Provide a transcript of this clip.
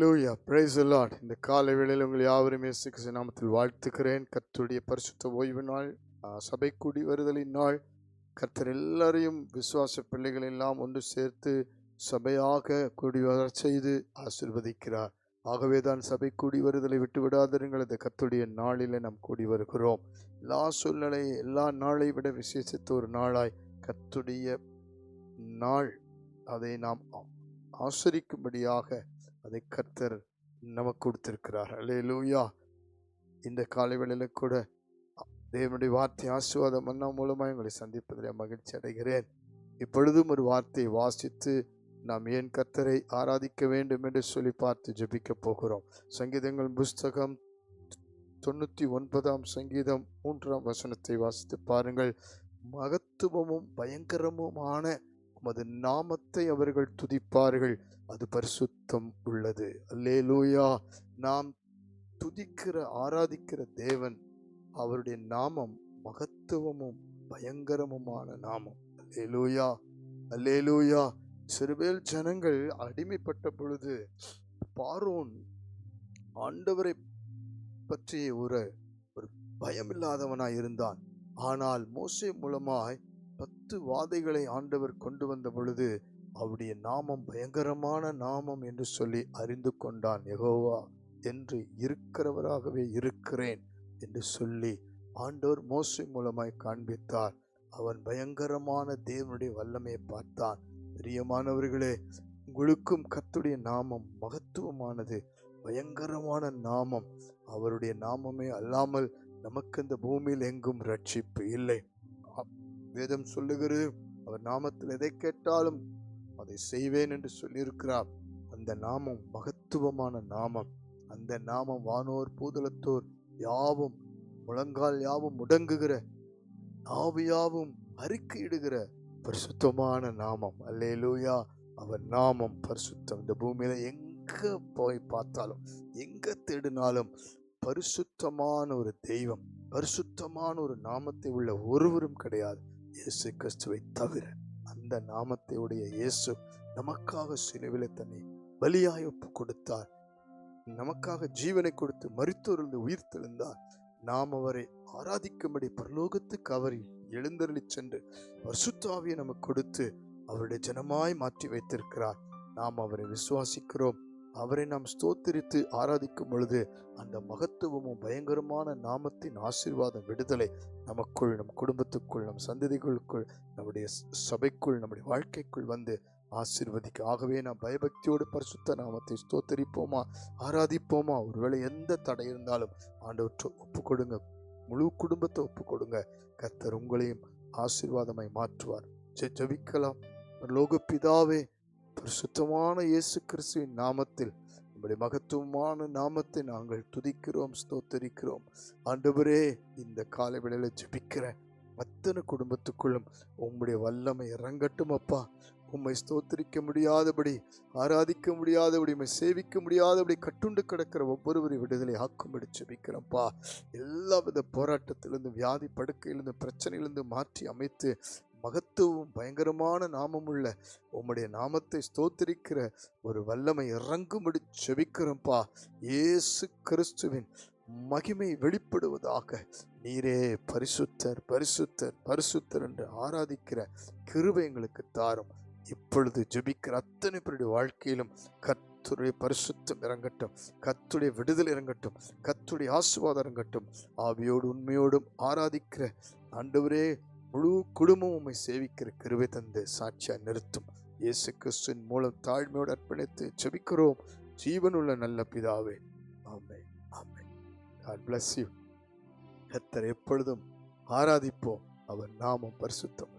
ஹலோயா price எல்லாம் இந்த காலை வேளையில் உங்கள் யாவரும் இயேசு நாமத்தில் வாழ்த்துக்கிறேன் கர்த்தருடைய பரிசுத்த ஓய்வு நாள் சபை கூடி வருதலின் நாள். கர்த்தர் எல்லாரையும் விசுவாச பிள்ளைகள் எல்லாம் ஒன்று சேர்த்து சபையாக கூடி வர செய்து ஆசீர்வதிக்கிறார். ஆகவே தான் சபை கூடி வருதலை விட்டு விடாதிருங்கள். இந்த கர்த்தருடைய நாளிலே நாம் கூடி வருகிறோம். எல்லா சூழ்நிலை எல்லா நாளை விட விசேஷித்த ஒரு நாளாய் கத்துடைய நாள். அதை நாம் ஆ- ஆசரிக்கும்படியாக அதை கர்த்தர் நமக்கு கொடுத்திருக்கிறார். லூயா இந்த காலை வேளையில கூட தேவனுடைய வார்த்தை ஆசீர்வாதம் மன்னா மூலமாக உங்களை சந்திப்பதில் மகிழ்ச்சி அடைகிறேன். இப்பொழுதும் ஒரு வார்த்தையை வாசித்து நாம் ஏன் கர்த்தரை ஆராதிக்க வேண்டும் என்று சொல்லி பார்த்து ஜபிக்கப் போகிறோம். சங்கீதங்கள் புஸ்தகம் தொண்ணூற்றி ஒன்பதாம் சங்கீதம் மூன்றாம் வசனத்தை வாசித்து பாருங்கள். மகத்துவமும் பயங்கரமுமான உமது நாமத்தை அவர்கள் துதிப்பார்கள். அது பரிசுத்தம் உள்ளது. அல்லேலூயா. நாம் துதிக்கிற ஆராதிக்கிற தேவன் அவருடைய நாமம் மகத்துவமும் பயங்கரமுமான நாமம். அல்லேலூயா. அல்லேலூயா. சிறுவேல் ஜனங்கள் அடிமைப்பட்ட பொழுது பாரோன் ஆண்டவரை பற்றி ஒரு ஒரு பயமில்லாதவனாய் இருந்தான் ஆனால் மோசை மூலமாய் பத்து வாதைகளை ஆண்டவர் கொண்டு வந்த பொழுது அவருடைய நாமம் பயங்கரமான நாமம் என்று சொல்லி அறிந்து கொண்டான் எகோவா என்று இருக்கிறவராகவே இருக்கிறேன் என்று சொல்லி ஆண்டோர் மோசை மூலமாய் காண்பித்தார். அவன் பயங்கரமான தேவனுடைய வல்லமையை பார்த்தான். பிரியமானவர்களே உங்களுக்கும் கத்துடைய நாமம் மகத்துவமானது பயங்கரமான நாமம். அவருடைய நாமமே அல்லாமல் நமக்கு இந்த பூமியில் எங்கும் ரட்சிப்பு இல்லை. வேதம் சொல்லுகிறது அவர் நாமத்தில் எதை கேட்டாலும் அதை செய்வேன் என்று சொல்லியிருக்கிறார். அந்த நாமம் மகத்துவமான நாமம். அந்த நாமம் வானோர் பூதலத்தோர் யாவும் முழங்கால் யாவும் முடங்குகிற நாவு யாவும் அறிக்கையிடுகிற பரிசுத்தமான நாமம். அல்லேலூயா! அவர் நாமம் பரிசுத்தம். இந்த பூமியில எங்க போய் பார்த்தாலும் எங்க தேடினாலும் பரிசுத்தமான ஒரு தெய்வம் பரிசுத்தமான ஒரு நாமத்தை உள்ள ஒருவரும் கிடையாது. இயேசு கிறிஸ்துவை தவிர அந்த நாமத்தையுடைய இயேசு நமக்காக சிலுவில தன்னை பலியாய் ஒப்பு கொடுத்தார் நமக்காக ஜீவனை கொடுத்து மரித்தோர்ந்து உயிர் தெழுந்தார். நாம் அவரை ஆராதிக்கும்படி பரலோகத்துக்கு அவர் எழுந்தருளி சென்று பரிசுத்தாவியை நமக்கு கொடுத்து அவருடைய ஜனமாய் மாற்றி வைத்திருக்கிறார். நாம் அவரை விசுவாசிக்கிறோம். அவரை நாம் ஸ்தோத்திரித்து ஆராதிக்கும் பொழுது அந்த மகத்துவமும் பயங்கரமான நாமத்தின் ஆசீர்வாதம் விடுதலை நமக்குள் நம் குடும்பத்துக்குள் நம் சந்ததிகளுக்குள் நம்முடைய சபைக்குள் நம்முடைய வாழ்க்கைக்குள் வந்து ஆசீர்வதிக்க. ஆகவே நாம் பயபக்தியோடு பரிசுத்த நாமத்தை ஸ்தோத்தரிப்போமா ஆராதிப்போமா? ஒருவேளை எந்த தடை இருந்தாலும் ஆண்டவற்றை ஒப்பு கொடுங்க. முழு குடும்பத்தை ஒப்பு கொடுங்க. கர்த்தர் உங்களையும் ஆசீர்வாதமாய் மாற்றுவார். ஜெபிக்கலாம். லோக பிதாவே பரிசுத்தமான இயேசு கிறிஸ்துவின் நாமத்தில் நம்முடைய மகத்துவமான நாமத்தை நாங்கள் துதிக்கிறோம் ஸ்தோத்தரிக்கிறோம். ஆண்டவரே இந்த காலை விடையில் ஜபிக்கிற அத்தனை குடும்பத்துக்குள்ளும் உம்முடைய வல்லமை இறங்கட்டும் அப்பா. உம்மை ஸ்தோத்திரிக்க முடியாதபடி ஆராதிக்க முடியாதபடி உம்மை சேவிக்க முடியாதபடி கட்டுண்டு கிடக்கிற ஒவ்வொருவரை விடுதலை ஆக்கும்படி ஜெபிக்கிறோம்ப்பா எல்லா வித போராட்டத்திலிருந்து வியாதி படுக்கையிலிருந்து பிரச்சனையிலிருந்து மாற்றி அமைத்து மகத்துவம் பயங்கரமான நாமமுள்ள உம்முடைய நாமத்தை ஸ்தோத்திரிக்கிற ஒரு வல்லமை இறங்கும்படி செபிக்கிறோம்ப்பா இயேசு கிறிஸ்துவின் மகிமை வெளிப்படுவதாக நீரே பரிசுத்தர் பரிசுத்தர் பரிசுத்தர் என்று ஆராதிக்கிற கிருபை எங்களுக்கு தாரும். இப்பொழுது ஜெபிக்கிற அத்தனை பேருடைய வாழ்க்கையிலும் கத்துடைய பரிசுத்தம் இறங்கட்டும் கத்துடைய விடுதலை இறங்கட்டும் கத்துடைய ஆசீர்வாதம் இறங்கட்டும். ஆவியோடு உண்மையோடும் ஆராதிக்கிற ஆண்டவரே முழு குடும்பம் உண்மை சேவிக்கிற கிருவை தந்து சாட்சியா நிறுத்தும். இயேசு கிறிஸ்துவின் மூலம் தாழ்மையோடு அர்ப்பணித்து செபிக்கிறோம் ஜீவனுள்ள நல்ல பிதாவே ஆமென் ஆமை காட் பிளஸ் யூ கத்தர் எப்பொழுதும் ஆராதிப்போம். அவர் நாமம் பரிசுத்தம்.